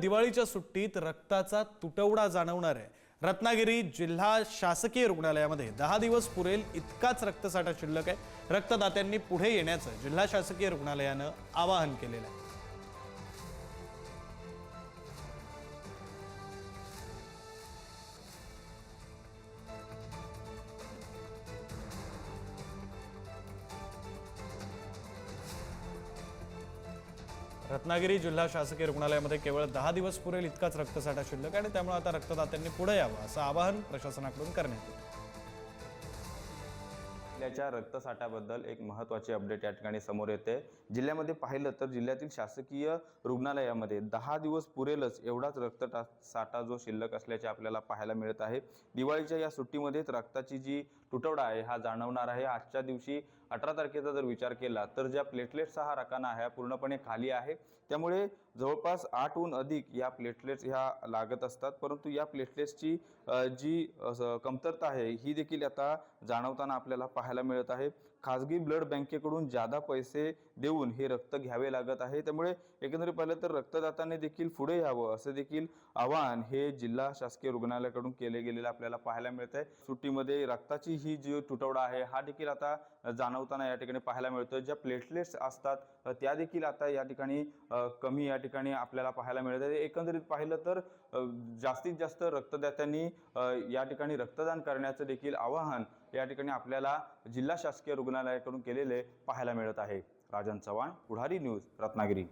दिवाळीच्या सुट्टीत रक्ताचा तुटवडा जाणवणार आहे. रत्नागिरी जिल्हा शासकीय रुग्णालयामध्ये दहा दिवस पुरेल इतकाच रक्तसाठा शिल्लक आहे. रक्तदात्यांनी पुढे येण्याचं जिल्हा शासकीय रुग्णालयानं आवाहन केलेलं आहे. रत्नागिरी जिल्हा शासकीय रुग्णालयामध्ये केवळ दहा दिवस पुरेल इतकाच रक्तसाठा शिल्लक आणि त्यामुळे आता रक्तदात्यांनी पुढे यावं असं आवाहन प्रशासनाकडून करण्यात येतं. जिल्ह्याच्या रक्तसाठ्याबद्दल एक महत्त्वाची अपडेट या ठिकाणी समोर येते. जिल्ह्यामध्ये पाहिलं तर जिल्ह्यातील शासकीय रुग्णालयामध्ये दहा दिवस पुरेलच एवढाच रक्त साठा जो शिल्लक असल्याचे आपल्याला पाहायला मिळत आहे. दिवाळीच्या या सुट्टीमध्येच रक्ताची जी तुटवडा आहे हा जाणवणार आहे. आजच्या दिवशी अठरा तारखेचा जर विचार केला तर ज्या प्लेटलेट्सचा हा रकाना आहे पूर्णपणे खाली आहे. त्यामुळे जवळपास आठहून अधिक या प्लेटलेट्स ह्या लागत असतात. परंतु या प्लेटलेट्सची जी कमतरता आहे ही देखील आता जाणवताना आपल्याला पाहायला मिळत आहे. खाजगी ब्लड बँकेकडून जादा पैसे देऊन हे रक्त घ्यावे लागत आहे. त्यामुळे एकंदरीत पाहिलं तर रक्तदाताने देखील पुढे यावं असं देखील आवाहन हे जिल्हा शासकीय रुग्णालयाकडून केले गेलेलं आपल्याला पाहायला मिळत आहे सुट्टीमध्ये रक्ताची ही जी तुटवडा आहे हा देखील आता जाणव जाणवताना या ठिकाणी पाहायला मिळतो ज्या प्लेटलेट्स असतात त्या देखील आता या ठिकाणी कमी या ठिकाणी आपल्याला पाहायला मिळत आहे एकंदरीत पाहिलं तर जास्तीत जास्त रक्तदात्यांनी या ठिकाणी रक्तदान करण्याचं देखील आवाहन या ठिकाणी आपल्याला जिल्हा शासकीय रुग्णालयाकडून केलेले पाहायला मिळत आहे. राजन चव्हाण पुढारी न्यूज रत्नागिरी.